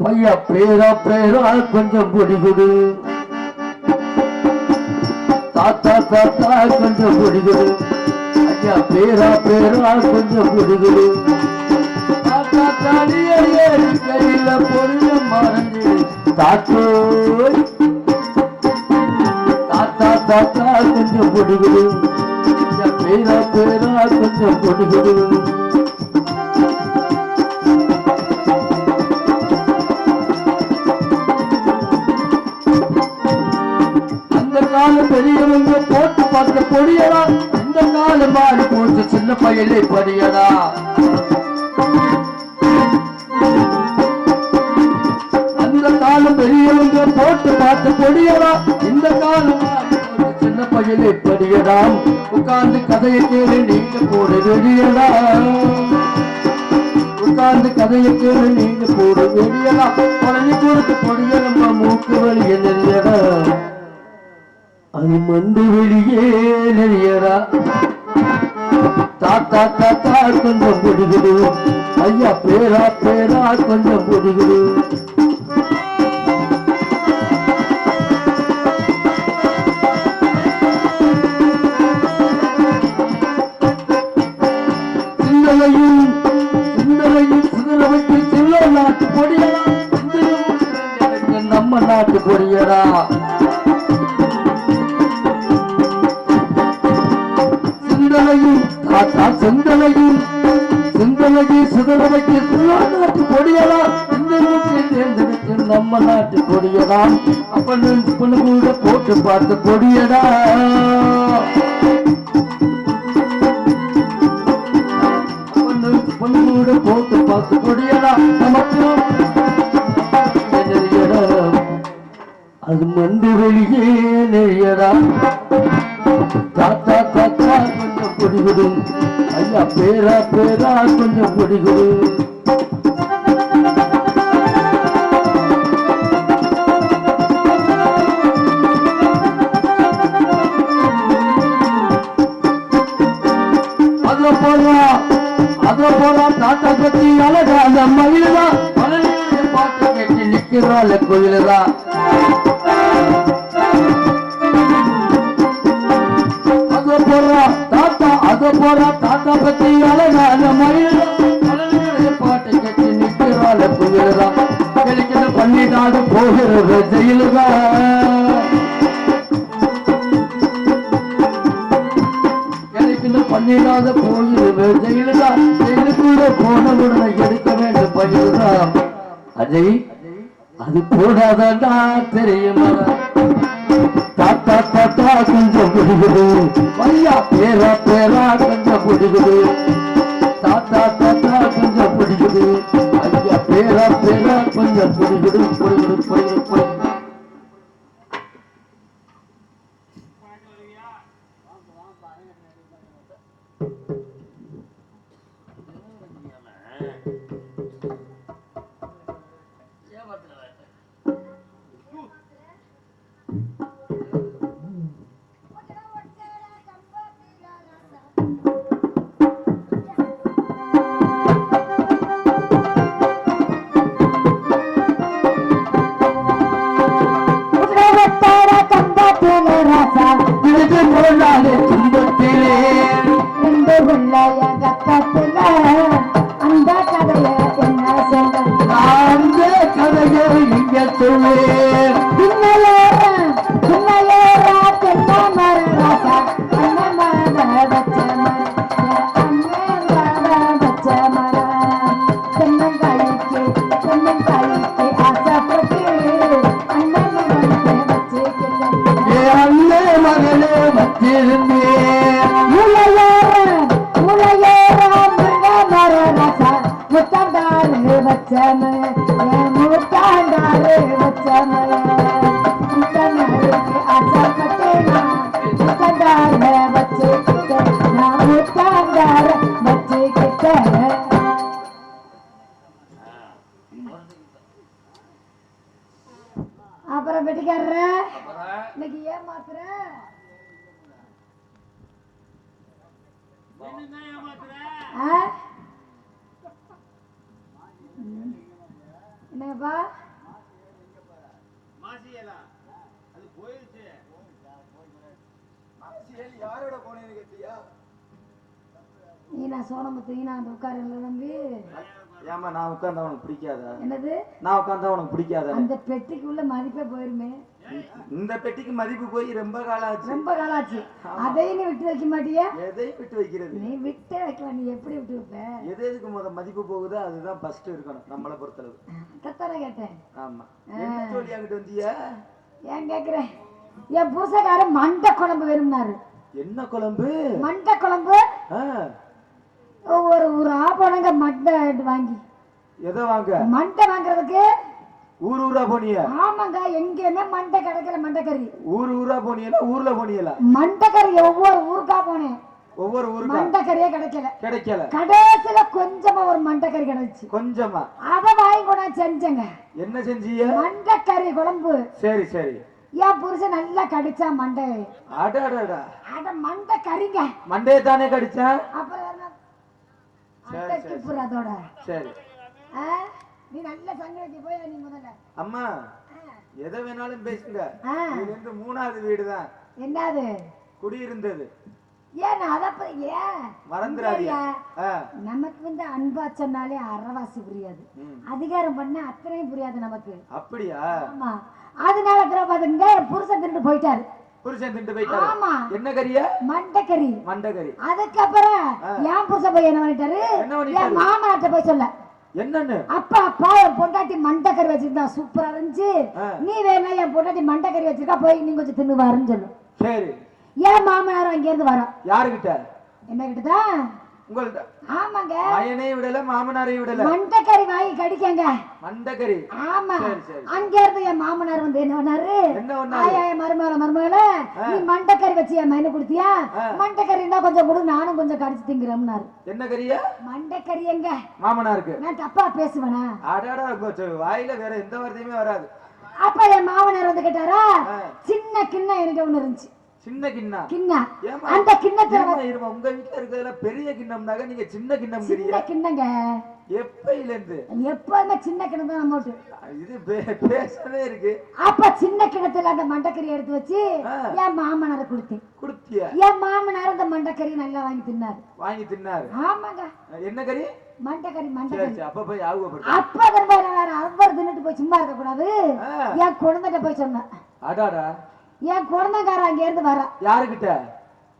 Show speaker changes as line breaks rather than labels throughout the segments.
பையா பேரா பேரா கொஞ்சம் பொடி கொடு. தாத்தா தாத்தா கொஞ்சம் பொடி கொடு. ஐயா பேரா பேரா கொஞ்சம் பொடி கொடு. தாத்தா தாடியே கையில பொருள் மறந்து. தாத்தோ தாத்தா தாத்தா கொஞ்சம் பொடி கொடு. ஐயா பேரா பேரா கொஞ்சம் பொடி கொடு. பொடியடா. இந்த காலம் மாறி போச்சு சின்ன பையலே பொடியடா. அந்த காலம் பெரியவங்க போட்டு பார்த்த பொடியடா. இந்த காலம் சின்ன பையலே பொடியடா. உட்கார்ந்து கதையை கேளு நீங்க போட வெளியடா. உட்கார்ந்து கதையை கேளு நீங்க போட வெளியடா. பழனி கொடுத்து பொடிய நம்ம மூக்கு வழி என்ன அது மண்டு வெளியே நெறியடா தாத்தா தாத்தா கொஞ்சம் பொடிகுடு ஐயா பேரா பேரா கொஞ்சம் பொடிகுடு கொடியடா அப்ப நெஞ்சு பொண்ணு கூட போட்டு பார்த்த கொடியடா பொண்ணு கூட போட்டு பார்த்து கொடியடா நமக்கு அது மண்டு வெளியே நெறியடா தாத்தா தாத்தா கொஞ்சம் பொடிகுடும் ஐயா பேரா பேரா கொஞ்சம் பொடிகுடும் கட்டி இல்ல கோயிலதா அது போறா தாத்தா அது போறா தாத்தா பத்தி அழகான மயில். பாட்டு கட்டி நிக்கிறாள் கோயிலதா கிடைக்கிற போகிறது ஜெயிலுதா. பண்ணிடாத ஜெயிலுதா. ஜெயிலுக்குள்ள போன உடனே எடுக்க வேண்டும் பயிலுதா. அஜய் அது போடாதடா தெரியுமா தாத்தா தாத்தா கொஞ்சம் பிடிக்குது ஐயா பேரா பேரா கொஞ்சம் பிடிக்குது தாத்தா தாத்தா கொஞ்சம் பிடிக்குது ஐயா பேரா பேரா கொஞ்சம் பிடிக்குது பிடிக்குது பிடிக்குது பிடிக்குது
அப்புறம் வெட்டிக்காரர இன்னைக்கு ஏமாத்துற? ஆ? என்னப்பா
மாசியலா? அது போயிடுச்சு மாசியல் யாரோட போனேன்னு கேட்டியா?
நீ நான் சோனமுத்து நீ நான் உட்கார தம்பி.
ஏமா நான் உட்கார்ந்தா உனக்கு பிடிக்காதா?
என்னது?
நான் உட்கார்ந்தா உனக்கு பிடிக்காதா?
அந்த பெட்டிக்குள்ள மதிப்பே போயிருமே.
இந்த பெட்டிக்கு மதிப்பு போய் ரொம்ப காலம் ஆச்சு
ரொம்ப காலாச்சு. அதையும் நீ விட்டு வைக்க மாட்டியா?
எதையும் விட்டு வைக்கிறது
நீ விட்டே வைக்கலாம். நீ எப்படி விட்டு வைப்ப?
எது எதுக்கு முத மதிப்பு போகுதோ அதுதான் ஃபர்ஸ்ட் இருக்கணும் நம்மளை பொறுத்தளவு.
கத்தான கேட்டேன்.
ஆமா. என்ன சொல்லி அங்கிட்டு வந்தியா?
ஏன் கேக்குறேன்? என் புருஷக்காரன் மண்டை குழம்பு வேணும்னாரு.
என்ன குழம்பு?
மண்டை குழம்பு? ஒரு ஒரு ஆபணங்க மண்டை வாங்கி.
எதை வாங்க?
மண்டை வாங்குறதுக்கு
ஊர் ஊரா போனியா?
ஆமாங்க எங்கேயுமே மண்டை கிடைக்கல மண்டைக்கறி.
ஊர் ஊரா போனியலா ஊர்ல போனியலா?
மண்டைக்கறி ஒவ்வொரு ஊருக்கா போனேன்.
ஒவ்வொரு ஊருக்கா?
மண்டைக்கறியே கிடைக்கல.
கிடைக்கல.
கடைசியில கொஞ்சமா ஒரு மண்டைக்கறி கிடைச்சு.
கொஞ்சமா?
அதை வாங்கி கூட செஞ்சேங்க.
என்ன செஞ்சீங்க?
மண்டைக்கறி குழம்பு.
சரி சரி.
என் புருஷன் நல்லா கடிச்சா மண்டை.
அடடடா
அட மண்டை கறிங்க
மண்டையை தானே கடிச்சேன்
அப்புறம் என்ன?
சரி,
அதோட.
சரி.
ஆ? நீ நல்ல சங்கடிக்கு போய் நீ முதல்ல?
அம்மா. எதை வேணாலும் பேசுங்க. இது வந்து மூணாவது வீடு தான்
என்னது?
குடியிருந்தது.
ஏன் அத பத்தி ஏன்?
மறந்துடாதீங்க
நமக்கு வந்து அன்பா சொன்னாலே அறவாசி புரியாது. அதிகாரம் பண்ண அத்தனையும் புரியாது நமக்கு.
அப்படியா?
ஆமா. அதனால திரௌபதிங்க புருஷன் திண்டு போயிட்டாரு.
புருஷன் திண்டு போயிட்டாரு?
ஆமா.
என்ன கறியா
மண்டைக்கறி.
மண்டகரி
அதுக்கப்புறம் என் புருஷன் போய் என்ன பண்ணிட்டாரு? என் மாமனார்ட்ட போய் சொல்ல.
என்னன்னு?
அப்பா அப்பா என் பொண்டாட்டி மண்டைக்கறி வச்சிருந்தா சூப்பரா இருந்துச்சு. நீ வேணா என் பொண்டாட்டி மண்டைக்கறி வச்சிருக்கா போய் நீ கொஞ்சம் தின்னுவாருன்னு சொல்லு.
சரி.
ஏன் மாமனாரும் அங்க இருந்து வரோம்
யாருகிட்ட
என்ன கிட்டதா
உங்கள்ட்ட
ஆமாங்க.
மயனையும் விடல மாமனாரையும் விடல.
மண்டைக்கறி வாங்கி கடிக்கங்க.
மண்டகரி
ஆமா. அங்க இருந்து என் மாமனார் வந்து என்ன பண்ணாரு?
என்ன பண்ணாரு?
என் மருமகள மருமகள நீ மண்டைக்கறி வச்சு என் மைனு கொடுத்தியா. மண்டைக்கறி இருந்தா கொஞ்சம் கொடு நானும் கொஞ்சம் கடிச்சு திங்கிறோம்னாரு
என்ன கறியா
மண்டைக்கறி எங்க?
மாமனாருக்கு.
நான் தப்பா பேசுவேனா?
அடாடா வாயில வேற எந்த வார்த்தையுமே வராது.
அப்ப என் மாமனார் வந்து கேட்டாரா. சின்ன கிண்ணம் எனக்கு ஒண்ணு இருந்துச்சு.
சின்ன கிண்ணா
கிண்ணா
ஏம்மா?
அந்த கிண்ணத்துல
இருமா. உங்க வீட்டுல இருக்கிறதுல பெரிய கிண்ணம்னாக்க நீங்க சின்ன கிண்ணம்
சின்ன கிண்ணங்க.
எப்பையில இருந்து
எப்பவுமே சின்ன கிண்ணம் தான் நம்ம
இது பேசவே இருக்கு.
அப்ப சின்ன கிணத்துல அந்த மண்டைக்கறி எடுத்து வச்சு. என் மாமனாரை கொடுத்தேன்.
குடுத்திய?
என் மாமனார் அந்த மண்டைக்கறி நல்லா வாங்கி தின்னாரு.
வாங்கி தின்னாரு.
ஆமாங்க.
என்ன கறி?
மண்டைக்கறி மண்டைக்கறி.
அப்ப போய்
அப்ப திரும்ப வேற அவர் தின்னுட்டு போய் சும்மா இருக்க கூடாது. என் குழந்தைகிட்ட போய் சொன்னேன்.
அடாடா.
என் குழந்தைக்கார அங்க இருந்து வர
யாருகிட்ட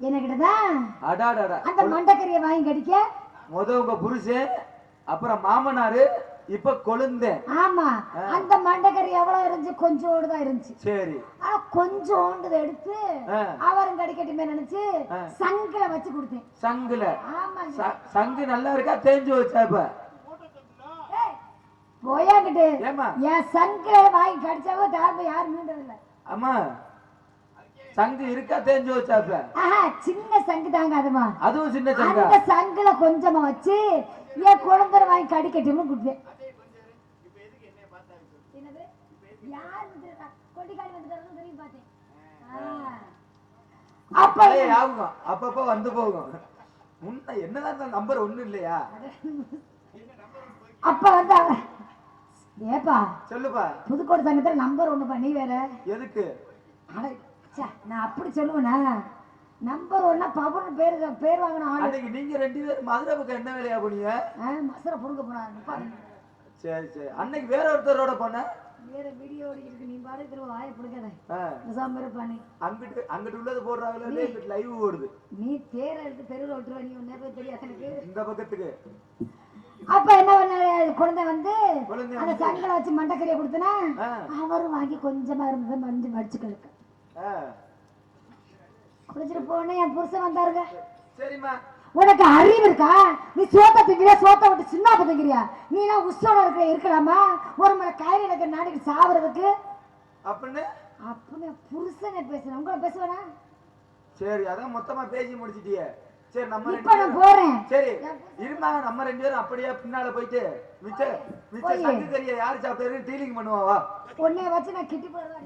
என்கிட்டதான்
அடாடாடா.
அந்த மண்டைக்கறியை வாங்கி கடிக்க?
முத உங்க புருஷன் அப்புறம் மாமனாரு இப்ப கொழுந்தேன்
ஆமா. அந்த மண்டைக்கறி எவ்வளவு இருந்துச்சு? கொஞ்சோண்டு தான் இருந்துச்சு.
சரி.
ஆனா கொஞ்சோண்டு எடுத்து அவரும் கடிக்கட்டுமே நினைச்சு. சங்கில வச்சு கொடுத்தேன்.
சங்குல. ச- சங்கு நல்லா இருக்கா? தேஞ்சு வச்சா இப்ப? ஏமா
என் சங்கில வாங்கி கடிச்சாவோ தாழ்வு யாரும் மீண்டதில்லை.
அம்மா சங்கு இருக்கா தேஞ்சு வச்சா இப்ப
ஆஹா சின்ன சங்கு தாங்க அதுமா
அதுவும் சின்ன சங்கா?
அந்த சங்குல கொஞ்சமா வச்சு என் குழந்தை வாங்கி கடிக்கட்டும்னு கொடுத்தேன்.
அப்பப்ப வந்து போகும் முன்ன என்னதான் நம்பர் ஒண்ணு இல்லையா?
அப்ப வந்து ஏப்பா
சொல்லுப்பா.
புதுக்கோட்டை சங்கத்துல நம்பர் ஒண்ணுப்பா நீ வேற.
எதுக்கு?
நான் அப்படி சொல்லுவேனா? நம்பர் ஒன்னா பவன் பேர் பேர் வாங்கின ஆளு.
அன்னைக்கு நீங்க ரெண்டு பேரும் மதுரை பக்கம் என்ன வேலையா போனீங்க?
ஆ, மசரை புடுங்க போனாரு.
சரி சரி. அன்னைக்கு வேற ஒருத்தரோட போன?
வேற வீடியோ ஓடிக்கிட்டு நீ பாரு திரும்ப வாயை பிடிக்காத பேசாம இருப்பா நீ
அங்கிட்டு அங்கிட்டு உள்ளது போடுறாங்களே இங்கிட்டு லைவ் ஓடுது.
நீ தேரை எடுத்து தெருவில் விட்டுருவ. நீ ஒன்னே போய் தெரியாது எனக்கு.
இந்த பக்கத்துக்கு.
அப்ப என்ன பண்ணாரு? குழந்தை வந்து அந்த சங்கலை வச்சு மண்டைக்கறியை கொடுத்தனா அவரும் வாங்கி கொஞ்சமா இருந்தது மஞ்சள் மடிச்சு கிடக்கு
ஆ.
குடிச்சிட்டு போனே என் புருஷன் வந்தாருங்க.
சரிம்மா.
உனக்கு அறிவு இருக்கா? நீ சோத்த திங்கிறியா? சோத்த விட்டு சின்ன திங்கிறியா? நீ எல்லாம் உஸ்ஸோட இருக்கிற இருக்கலாமா? ஒரு முறை கயிறு எனக்கு நாளைக்கு சாவறதுக்கு?
அப்படின்னு?
அப்படின்னு புருஷனை பேசுறேன். உங்களை பேசுவேனா?
சரி அதான் மொத்தமா பேசி முடிச்சிட்டியே. சரி நம்ம
இப்ப நான் போறேன்.
சரி இருமா நம்ம ரெண்டு பேரும் அப்படியே பின்னால போயிட்டு மிச்ச மிச்ச. சங்கு கறியை யாரு சாப்பிட்டாரு? டீலிங் பண்ணுவா
உன்னைய வச்சு நான் கிட்டி போடுறதா